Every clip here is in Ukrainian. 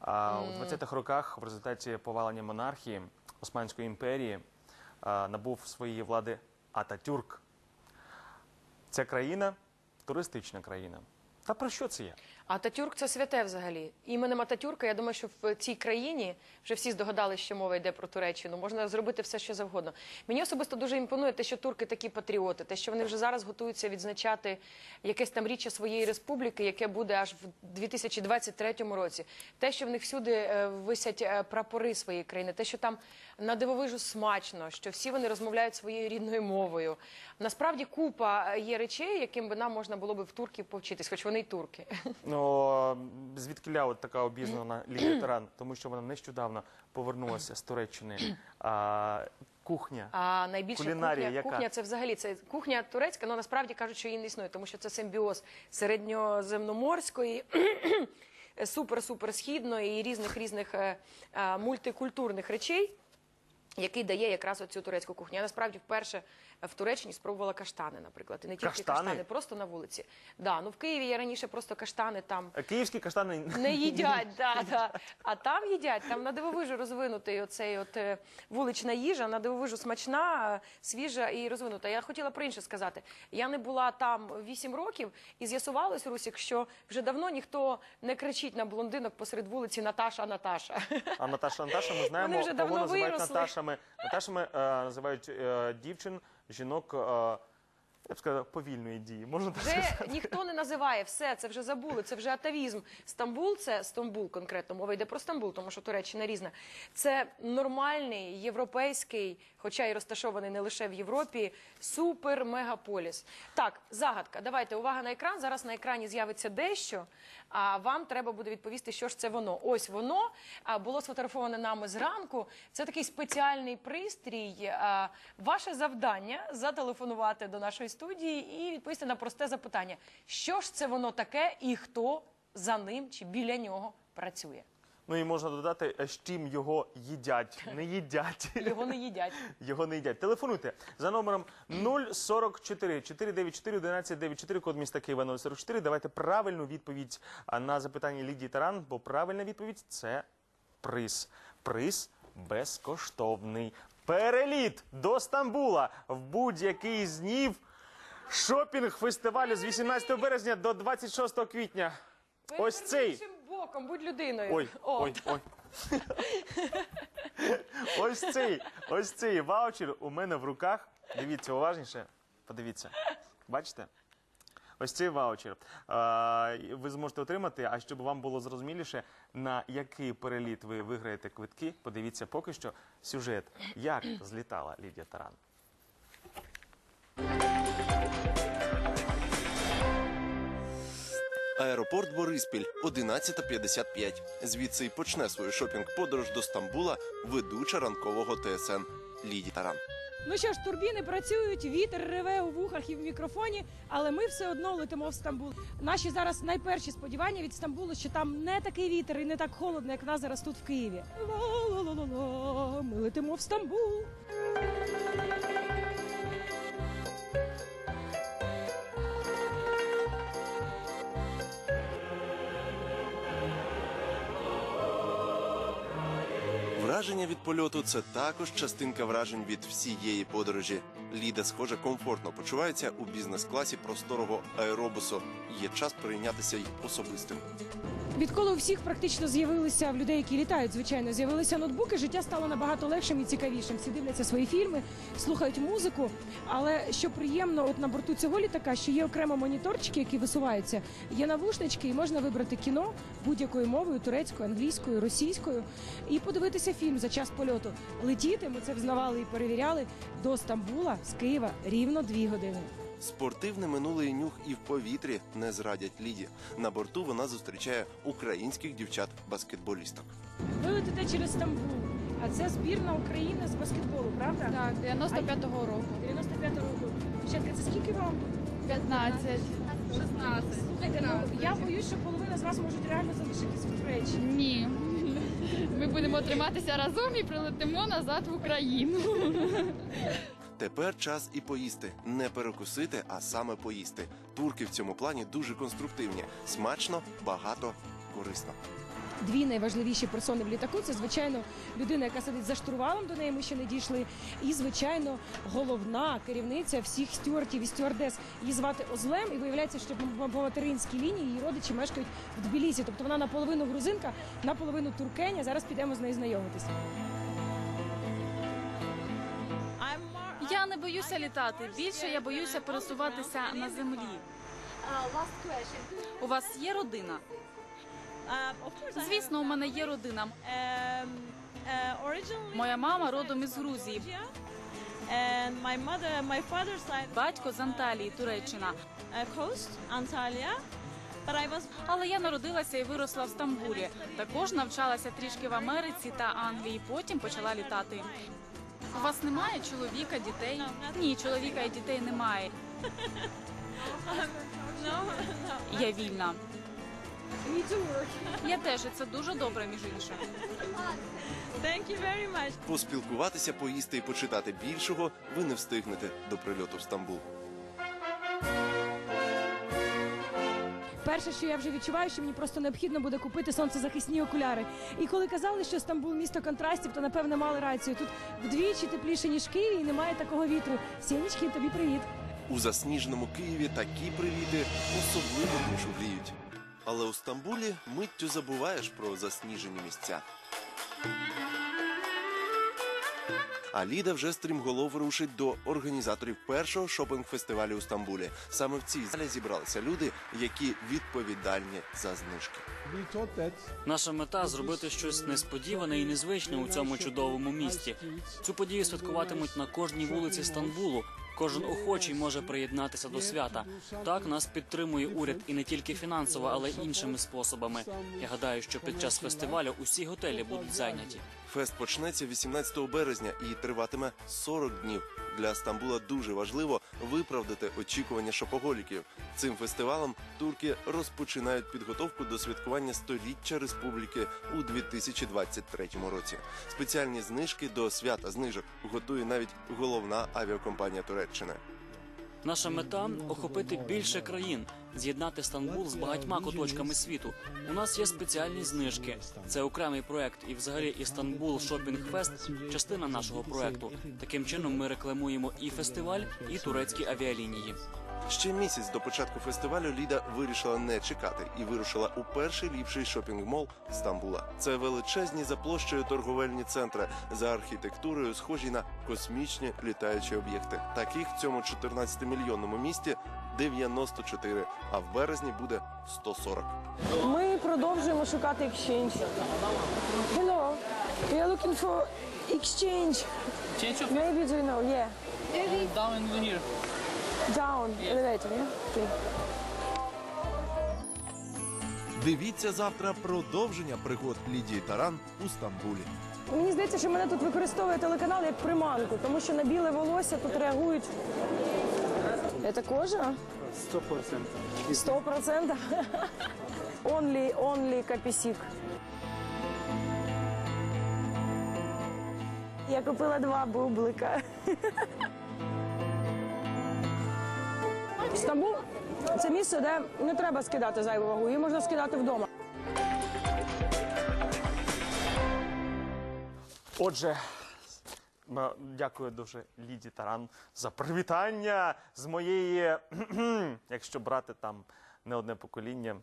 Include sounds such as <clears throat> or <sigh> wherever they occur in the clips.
А у 20-х роках в результаті повалення монархії Османської імперії а, набув своєї влади Ататюрк. Ця країна туристична країна. Та про що це я? Ататюрк це святе взагалі. Іменем Ататюрка, я думаю, що в цій країні вже всі здогадалися, що мова йде про Туреччину. Можна зробити все, що завгодно. Мені особисто дуже імпонує те, що турки такі патріоти, те, що вони вже зараз готуються відзначати якесь там річчя своєї республіки, яке буде аж в 2023 році. Те, що в них всюди е, висять е, прапори своєї країни, те, що там на дивовижу смачно, що всі вони розмовляють своєю рідною мовою. Насправді купа е, є речей, яким би нам можна було би в турків повчитись, хоч вони й турки. Ну звідки от така обізнана Лілія Таран? Тому що вона нещодавно повернулася з Туреччини. А, кухня. А найбільша Кулінарія кухня, яка? кухня це взагалі це кухня турецька, але насправді кажуть, що її не існує, тому що це симбіоз середньоземноморської. Супер-супер східної і різних різних е, мультикультурних речей, який дає якраз оцю турецьку кухню. Я насправді вперше в Туреччині спробувала каштани, наприклад, і не тільки Каштани? каштани, просто на вулиці. Да, ну в Києві я раніше просто каштани там Київські каштани не їдять, <laughs> да, да. а там їдять. Там на дивовижу розвинутий оцей от е, вулична їжа, на дивовижу смачна, е, свіжа і розвинута. Я хотіла про інше сказати. Я не була там 8 років і з'ясувалось, Русік, що вже давно ніхто не кричить на блондинок посеред вулиці Наташа, Наташа. А Наташа Наташа, ми знаємо, вже кого давно називають виросли. Наташами. Наташами е, називають е, дівчин, жінок, е, я б сказав, повільної дії. Можна так сказати? Ніхто не називає все, це вже забули, це вже атавізм. Стамбул, це Стамбул конкретно, мова йде про Стамбул, тому що Туреччина різна. Це нормальний європейський, хоча й розташований не лише в Європі, супер-мегаполіс. Так, загадка. Давайте увага на екран. Зараз на екрані з'явиться дещо. А вам треба буде відповісти, що ж це воно. Ось воно а, було сфотографоване нами зранку. Це такий спеціальний пристрій. А, Ваше завдання зателефонувати до нашої студії і відповісти на просте запитання: що ж це воно таке, і хто за ним чи біля нього працює? Ну і можна додати, е, з чим його їдять. Не їдять. Його не їдять. <laughs> Його не їдять. Телефонуйте за номером 044 494 1194, код міста Києва 044. Давайте правильну відповідь на запитання Лідії Таран, бо правильна відповідь це приз. Приз безкоштовний. Переліт до Стамбула в будь-який з днів шопінг фестивалю з 18 березня до 26 квітня. Ось цей. Іншим боком, будь людиною. Ой, О. ой, ой. ось цей, ось цей ваучер у мене в руках. Дивіться уважніше. Подивіться. Бачите? Ось цей ваучер. Ви зможете отримати. А щоб вам було зрозуміліше, на який переліт ви виграєте квитки, подивіться поки що сюжет. Як злітала Лідія Таран. Аеропорт Бориспіль 11.55. Звідси й почне свою шопінг-подорож до Стамбула ведуча ранкового ТСН Ліді Таран. Ну що ж, турбіни працюють, вітер реве у вухах і в мікрофоні, але ми все одно летимо в Стамбул. Наші зараз найперші сподівання від Стамбулу, що там не такий вітер і не так холодно, як нас зараз тут в Києві. Ла-ла-ла-ла-ла, ми летимо в Стамбул. Враження від польоту це також частинка вражень від всієї подорожі. Ліда, схоже, комфортно почувається у бізнес-класі просторого аеробусу. Є час прийнятися й особистим. Відколи у всіх практично з'явилися в людей, які літають, звичайно, з'явилися ноутбуки, життя стало набагато легшим і цікавішим. Всі дивляться свої фільми, слухають музику. Але що приємно, от на борту цього літака, що є окремо моніторчики, які висуваються, є навушнички, і можна вибрати кіно будь-якою мовою турецькою, англійською, російською, і подивитися фільм за час польоту. Летіти ми це взнавали і перевіряли до Стамбула з Києва рівно дві години. Спортивний минулий нюх і в повітрі не зрадять Ліді. На борту вона зустрічає українських дівчат-баскетболісток. Ви летите через Стамбул, а це збірна України з баскетболу, правда? Так, 95-го року. 95 року. Дівчатка, це скільки вам? 15. 16. Слухайте, ну я боюсь, що половина з вас можуть реально залишитись в Туреччині. Ні. Ми будемо триматися разом і прилетимо назад в Україну. Тепер час і поїсти. Не перекусити, а саме поїсти. Турки в цьому плані дуже конструктивні. Смачно, багато, корисно. дві найважливіші персони в літаку. Це звичайно людина, яка сидить за штурвалом. До неї ми ще не дійшли. І звичайно, головна керівниця всіх стюартів і стюардес. Її звати Озлем. І виявляється, що по- материнській лінії її родичі мешкають в Тбілісі. Тобто вона наполовину грузинка, наполовину туркеня. Зараз підемо з нею знайомитися. Боюся літати. Більше я боюся пересуватися на землі. У вас є родина? Звісно, у мене є родина. Моя мама родом із Грузії, батько з Анталії, Туреччина. Але я народилася і виросла в Стамбулі. Також навчалася трішки в Америці та Англії. Потім почала літати. У вас немає чоловіка, дітей? Ні, чоловіка і дітей немає. Я вільна. Я теж і це дуже добре, між іншим. Thank you very much. Поспілкуватися, поїсти і почитати більшого ви не встигнете до прильоту в Стамбул. Перше, що я вже відчуваю, що мені просто необхідно буде купити сонцезахисні окуляри. І коли казали, що Стамбул місто контрастів, то напевне мали рацію. Тут вдвічі тепліше ніж в Києві і немає такого вітру. Сінічки, тобі привіт. У засніженому Києві такі привіти особливо душу гріють. Але у Стамбулі миттю забуваєш про засніжені місця. А Ліда вже стрімголов рушить до організаторів першого шопінг-фестивалю у Стамбулі. Саме в цій залі зібралися люди, які відповідальні за знижки. Наша мета зробити щось несподіване і незвичне у цьому чудовому місті. Цю подію святкуватимуть на кожній вулиці Стамбулу. Кожен охочий може приєднатися до свята. Так нас підтримує уряд і не тільки фінансово, але й іншими способами. Я гадаю, що під час фестивалю усі готелі будуть зайняті. Фест почнеться 18 березня і триватиме 40 днів. Для Стамбула дуже важливо виправдати очікування шопоголіків. Цим фестивалем турки розпочинають підготовку до святкування століття республіки у 2023 році. Спеціальні знижки до свята знижок готує навіть головна авіакомпанія Туреччини. Наша мета охопити більше країн, з'єднати Стамбул з багатьма куточками світу. У нас є спеціальні знижки. Це окремий проект, і взагалі Істанбул Шопінг Фест частина нашого проекту. Таким чином ми рекламуємо і фестиваль, і турецькі авіалінії. Ще місяць до початку фестивалю Ліда вирішила не чекати і вирушила у перший ліпший шопінг-мол Стамбула. Це величезні за площею торговельні центри за архітектурою, схожі на космічні літаючі об'єкти. Таких в цьому 14-мільйонному місті 94, а в березні буде 140. Ми продовжуємо шукати exchange. Hello, we are looking for exchange. Maybe do you know? Yeah. down in here. Down elevator. Yeah. Okay. Дивіться завтра продовження пригод Лідії Таран у Стамбулі. Мені здається, що мене тут використовує телеканал як приманку, тому що на біле волосся тут реагують. Це кожа? Сто процентів. Сто процентів? <laughs> Only, only капісік. Я купила два бублика. <laughs> Стамбул це місце, де не треба скидати зайву вагу, її можна скидати вдома. Отже, дякую дуже Ліді Таран за привітання з моєї, <clears throat> якщо брати там не одне покоління.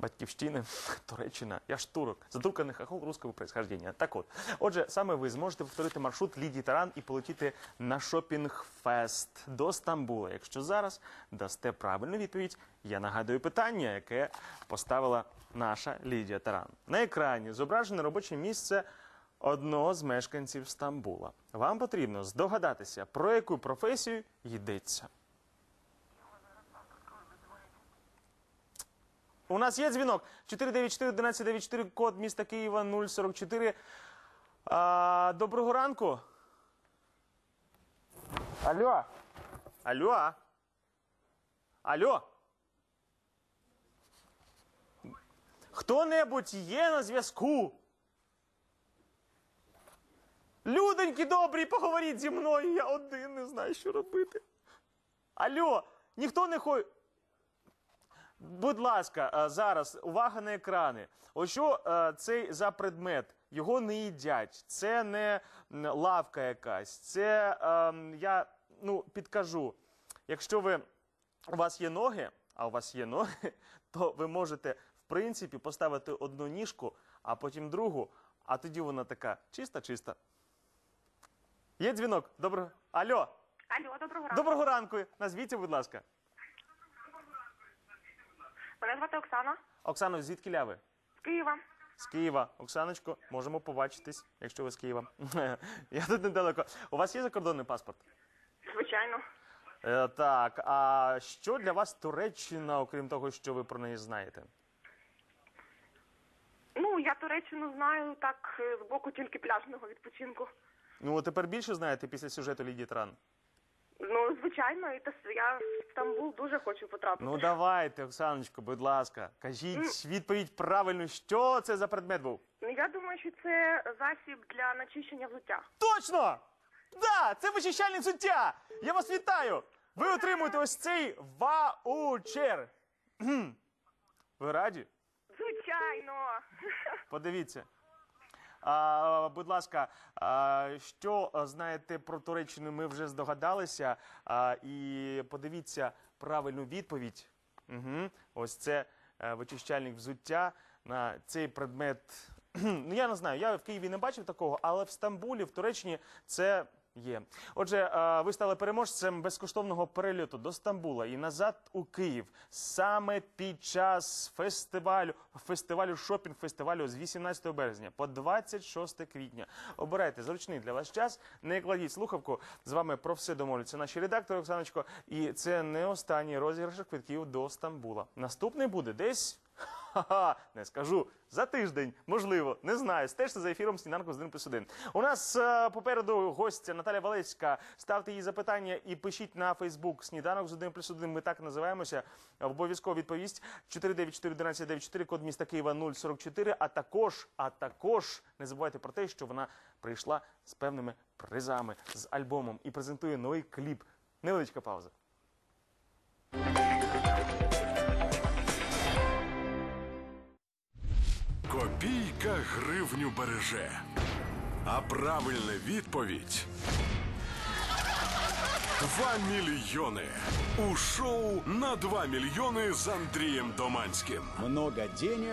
Батьківщини, Туреччина, я ж турок, затурканий хохол русского происхождения. Так от, отже, саме ви зможете повторити маршрут Лідії Таран і полетіти на шопінг-фест до Стамбула. Якщо зараз дасте правильну відповідь, я нагадую питання, яке поставила наша Лідія Таран. На екрані зображене робоче місце одного з мешканців Стамбула. Вам потрібно здогадатися, про яку професію йдеться. У нас є дзвінок 494-1194, код міста Києва 044. А, доброго ранку. Алло. Алло. Алло. Хто-небудь є на зв'язку? Людоньки добрі, поговоріть зі мною. Я один не знаю, що робити. Алло, ніхто не хоче. Будь ласка, е, зараз увага на екрани. Ось що е, цей за предмет? Його не їдять. Це не лавка якась. Це ем, я ну підкажу. Якщо ви у вас є ноги, а у вас є ноги, <laughs> то ви можете в принципі поставити одну ніжку, а потім другу, а тоді вона така чиста-чиста. Є дзвінок. Доброго. Алло, Алло, доброго ранку. доброго ранку. Назвіться, будь ласка. Мене звати Оксана Оксано, звідки ляви? з Києва. З Києва. Оксаночко, можемо побачитись, якщо ви з Києва. <laughs> Я тут недалеко. У вас є закордонний паспорт? Звичайно. Е, так, а що для вас Туреччина, окрім того, що ви про неї знаєте? Ну, я Туреччину знаю так е, з боку тільки пляжного відпочинку. Ну, от тепер більше знаєте після сюжету Лідії Таран? Ну, звичайно, і та я в Стамбул дуже хочу потрапити. Ну давайте, Оксаночко, будь ласка, кажіть відповідь правильну, що це за предмет був? Ну, Я думаю, що це засіб для начищення взуття. Точно! Да, це вичищальне взуття! Я вас вітаю! Ви отримуєте ось цей ваучер. Кхм. Ви раді? Звичайно. Подивіться. А, будь ласка, а, що знаєте про Туреччину, ми вже здогадалися. А, і подивіться правильну відповідь. Угу. Ось це е, вичищальник взуття на цей предмет. <clears throat> Ну, я не знаю, я в Києві не бачив такого, але в Стамбулі, в Туреччині це є. Отже, е, ви стали переможцем безкоштовного перельоту до Стамбула і назад у Київ саме під час фестивалю, фестивалю шопінг фестивалю з 18 березня по 26 квітня. Обирайте зручний для вас час. Не кладіть слухавку. З вами про все домовляться наші редактори Оксаночко. І це не останній розіграш квитків до Стамбула. Наступний буде десь. Ха-ха, не скажу. За тиждень, можливо, не знаю. Стежте за ефіром сніданку з 1 плюс 1. У нас е, попереду гостя Наталя Валецька. Ставте їй запитання і пишіть на Фейсбук сніданок з 1 плюс 1. Ми так називаємося. Обов'язково відповість 494-1194, код міста Києва 044. А також, а також не забувайте про те, що вона прийшла з певними призами, з альбомом і презентує новий кліп. Невеличка пауза. Копійка гривню береже. А правильна відповідь. Два мільйони. У шоу на 2 мільйони з Андрієм Доманським. Много денег.